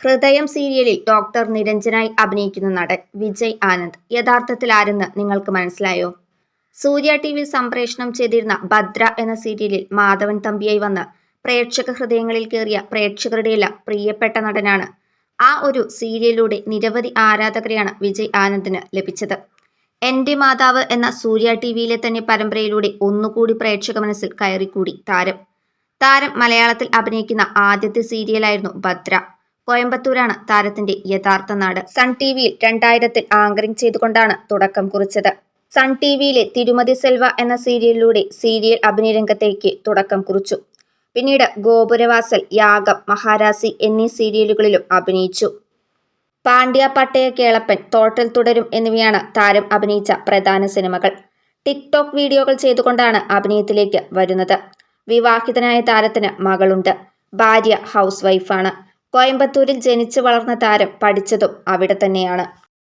ഹൃദയം സീരിയലിൽ ഡോക്ടർ നിരഞ്ജനായി അഭിനയിക്കുന്ന നടൻ വിജയ് ആനന്ദ് യഥാർത്ഥത്തിൽ ആരെന്ന് നിങ്ങൾക്ക് മനസ്സിലായോ? സൂര്യ ടി വി സംപ്രേഷണം ചെയ്തിരുന്ന ഭദ്ര എന്ന സീരിയലിൽ മാധവൻ തമ്പിയായി വന്ന് പ്രേക്ഷക ഹൃദയങ്ങളിൽ കയറിയ പ്രേക്ഷകരുടെയെല്ലാം പ്രിയപ്പെട്ട നടനാണ്. ആ ഒരു സീരിയലിലൂടെ നിരവധി ആരാധകരെയാണ് വിജയ് ആനന്ദിന് ലഭിച്ചത്. എന്റെ മാതാവ് എന്ന സൂര്യ ടി വിയിലെ തന്നെ പരമ്പരയിലൂടെ ഒന്നുകൂടി പ്രേക്ഷക മനസ്സിൽ കയറിക്കൂടി താരം. താരം മലയാളത്തിൽ അഭിനയിക്കുന്ന ആദ്യത്തെ സീരിയലായിരുന്നു ഭദ്ര. കോയമ്പത്തൂരാണ് താരത്തിന്റെ യഥാർത്ഥ നാട്. സൺ ടി വിയിൽ രണ്ടായിരത്തിൽ ആങ്കറിംഗ് ചെയ്തുകൊണ്ടാണ് തുടക്കം കുറിച്ചത്. സൺ ടി വിയിലെ തിരുമതി സെൽവ എന്ന സീരിയലിലൂടെ സീരിയൽ അഭിനയരംഗത്തേക്ക് തുടക്കം കുറിച്ചു. പിന്നീട് ഗോപുരവാസൽ യാഗം മഹാരാസി എന്നീ സീരിയലുകളിലും അഭിനയിച്ചു. പാണ്ഡ്യ പട്ടയ കേളപ്പൻ തോട്ടൽ തുടരും എന്നിവയാണ് താരം അഭിനയിച്ച പ്രധാന സിനിമകൾ. ടിക്ടോക്ക് വീഡിയോകൾ ചെയ്തുകൊണ്ടാണ് അഭിനയത്തിലേക്ക് വരുന്നത്. വിവാഹിതനായ താരത്തിന് മകളുണ്ട്. ഭാര്യ ഹൗസ് വൈഫാണ് കോയമ്പത്തൂരിൽ ജനിച്ചു വളർന്ന താരം പഠിച്ചതും അവിടെ തന്നെയാണ്.